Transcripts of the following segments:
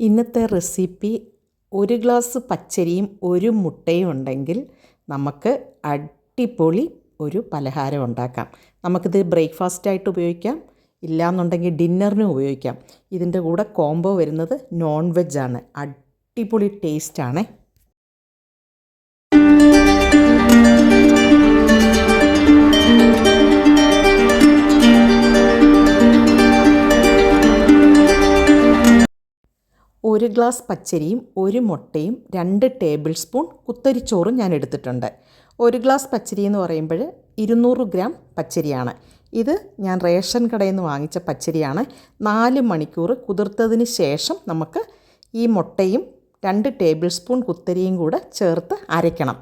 ഇന്നത്തെ റെസിപ്പി ഒരു ഗ്ലാസ് പച്ചരിയും ഒരു മുട്ടയും ഉണ്ടെങ്കിൽ നമുക്ക് അടിപൊളി ഒരു പലഹാരം ഉണ്ടാക്കാം. നമുക്കിത് ബ്രേക്ക്ഫാസ്റ്റായിട്ട് ഉപയോഗിക്കാം ഇല്ലയെന്നുണ്ടെങ്കിൽ ഡിന്നറിനും ഉപയോഗിക്കാം. ഇതിന്റെ കൂടെ കോംബോ വരുന്നത് നോൺ വെജാണ് അടിപൊളി ടേസ്റ്റാണ് ഒരു ഗ്ലാസ് പച്ചരിയും ഒരു മുട്ടയും രണ്ട് ടേബിൾ സ്പൂൺ കുത്തരിച്ചോറും ഞാൻ എടുത്തിട്ടുണ്ട്. ഒരു ഗ്ലാസ് പച്ചരി എന്ന് പറയുമ്പോൾ ഇരുന്നൂറ് ഗ്രാം പച്ചരിയാണ്. ഇത് ഞാൻ റേഷൻ കടയിൽ നിന്ന് വാങ്ങിച്ച പച്ചരിയാണ്. നാല് മണിക്കൂർ കുതിർത്തതിന് ശേഷം നമുക്ക് ഈ മുട്ടയും രണ്ട് ടേബിൾ സ്പൂൺ കുത്തരിയും കൂടെ ചേർത്ത് അരയ്ക്കണം.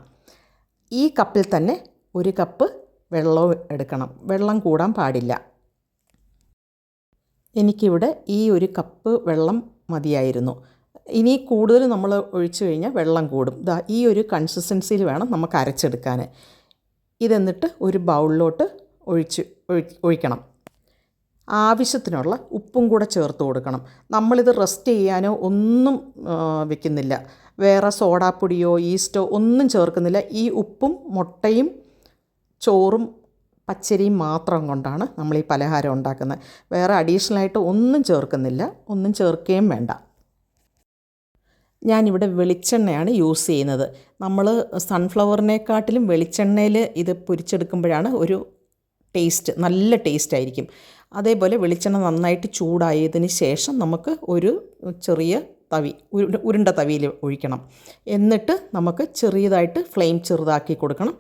ഈ കപ്പിൽ തന്നെ ഒരു കപ്പ് വെള്ളവും എടുക്കണം. വെള്ളം കൂടാൻ പാടില്ല. എനിക്കിവിടെ ഈ ഒരു കപ്പ് വെള്ളം മതിയായിരുന്നു. ഇനി കൂടുതൽ നമ്മൾ ഒഴിച്ചു കഴിഞ്ഞാൽ വെള്ളം കൂടും. ദാ ഈ ഒരു കൺസിസ്റ്റൻസിയിൽ വേണം നമുക്ക് അരച്ചെടുക്കാൻ. ഇതെന്നിട്ട് ഒരു ബൗളിലോട്ട് ഒഴിച്ച് ഒഴിക്കണം. ആവശ്യത്തിനുള്ള ഉപ്പും കൂടെ ചേർത്ത് കൊടുക്കണം. നമ്മളിത് റെസ്റ്റ് ചെയ്യാനോ ഒന്നും വെക്കുന്നില്ല. വേറെ സോഡാപ്പൊടിയോ ഈസ്റ്റോ ഒന്നും ചേർക്കുന്നില്ല. ഈ ഉപ്പും മുട്ടയും ചോറും പച്ചരിയും മാത്രം കൊണ്ടാണ് നമ്മൾ ഈ പലഹാരം ഉണ്ടാക്കുന്നത്. വേറെ അഡീഷണലായിട്ട് ഒന്നും ചേർക്കുന്നില്ല. ഒന്നും ചേർക്കുകയും വേണ്ട. ഞാനിവിടെ വെളിച്ചെണ്ണയാണ് യൂസ് ചെയ്യുന്നത്. നമ്മൾ സൺഫ്ലവറിനെക്കാട്ടിലും വെളിച്ചെണ്ണയിൽ ഇത് പൊരിച്ചെടുക്കുമ്പോഴാണ് ഒരു ടേസ്റ്റ് നല്ല ടേസ്റ്റ് ആയിരിക്കും. അതേപോലെ വെളിച്ചെണ്ണ നന്നായിട്ട് ചൂടായതിന് ശേഷം നമുക്ക് ഒരു ചെറിയ തവി ഉരുണ്ട തവിയിൽ ഒഴിക്കണം. എന്നിട്ട് നമുക്ക് ചെറിയതായിട്ട് ഫ്ലെയിം ചെറുതാക്കി കൊടുക്കണം.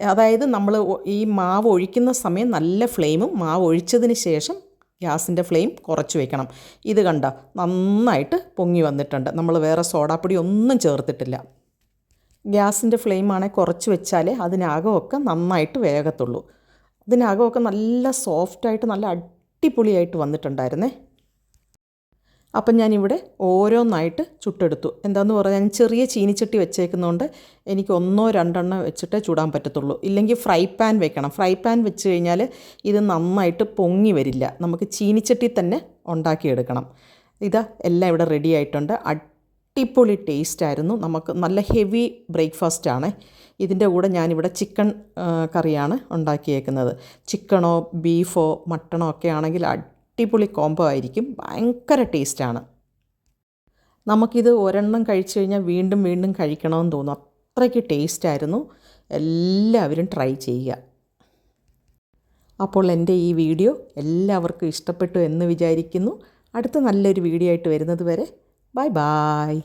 അതായത് നമ്മൾ ഈ മാവ് ഒഴിക്കുന്ന സമയം നല്ല ഫ്ലെയിമും മാവ് ഒഴിച്ചതിന് ശേഷം ഗ്യാസിന്റെ ഫ്ലെയിം കുറച്ച് വെക്കണം. ഇത് കണ്ട? നന്നായിട്ട് പൊങ്ങി വന്നിട്ടുണ്ട്. നമ്മൾ വേറെ സോഡാപ്പൊടി ഒന്നും ചേർത്തിട്ടില്ല. ഗ്യാസിന്റെ ഫ്ലെയിമാണെങ്കിൽ കുറച്ച് വെച്ചാലേ അതിനകമൊക്കെ നന്നായിട്ട് വേഗത്തുള്ളൂ അതിനകമൊക്കെ നല്ല സോഫ്റ്റായിട്ട് നല്ല അടിപൊളിയായിട്ട് വന്നിട്ടുണ്ടായിരുന്നേ. അപ്പം ഞാനിവിടെ ഓരോന്നായിട്ട് ചുട്ടെടുത്തു. എന്താന്ന് പറഞ്ഞാൽ ഞാൻ ചെറിയ ചീനിച്ചട്ടി വെച്ചേക്കുന്നതുകൊണ്ട് എനിക്ക് ഒന്നോ രണ്ടെണ്ണോ വെച്ചിട്ടേ ചൂടാൻ പറ്റത്തുള്ളൂ. ഇല്ലെങ്കിൽ ഫ്രൈ പാൻ വെക്കണം. ഫ്രൈ പാൻ വെച്ച് കഴിഞ്ഞാൽ ഇത് നന്നായിട്ട് പൊങ്ങി വരില്ല. നമുക്ക് ചീനിച്ചട്ടി തന്നെ ഉണ്ടാക്കിയെടുക്കണം. ഇതാ എല്ലാം ഇവിടെ റെഡി ആയിട്ടുണ്ട്. അടിപൊളി ടേസ്റ്റായിരുന്നു നമുക്ക് നല്ല ഹെവി ബ്രേക്ക്ഫാസ്റ്റ് ആണ്. ഇതിന്റെ കൂടെ ഞാനിവിടെ ചിക്കൻ കറിയാണ് ഉണ്ടാക്കിയേക്കുന്നത്. ചിക്കണോ ബീഫോ മട്ടണോ ഒക്കെ ആണെങ്കിൽ അടിപൊളി കോംബോ ആയിരിക്കും. ഭയങ്കര ടേസ്റ്റാണ് നമുക്കിത് ഒരെണ്ണം കഴിച്ചു കഴിഞ്ഞാൽ വീണ്ടും വീണ്ടും കഴിക്കണമെന്ന് തോന്നും. അത്രയ്ക്ക് ടേസ്റ്റായിരുന്നു എല്ലാവരും ട്രൈ ചെയ്യുക. അപ്പോൾ എന്റെ ഈ വീഡിയോ എല്ലാവർക്കും ഇഷ്ടപ്പെട്ടു എന്ന് വിചാരിക്കുന്നു. അടുത്ത നല്ലൊരു വീഡിയോ ആയിട്ട് വരുന്നത് വരെ. Bye bye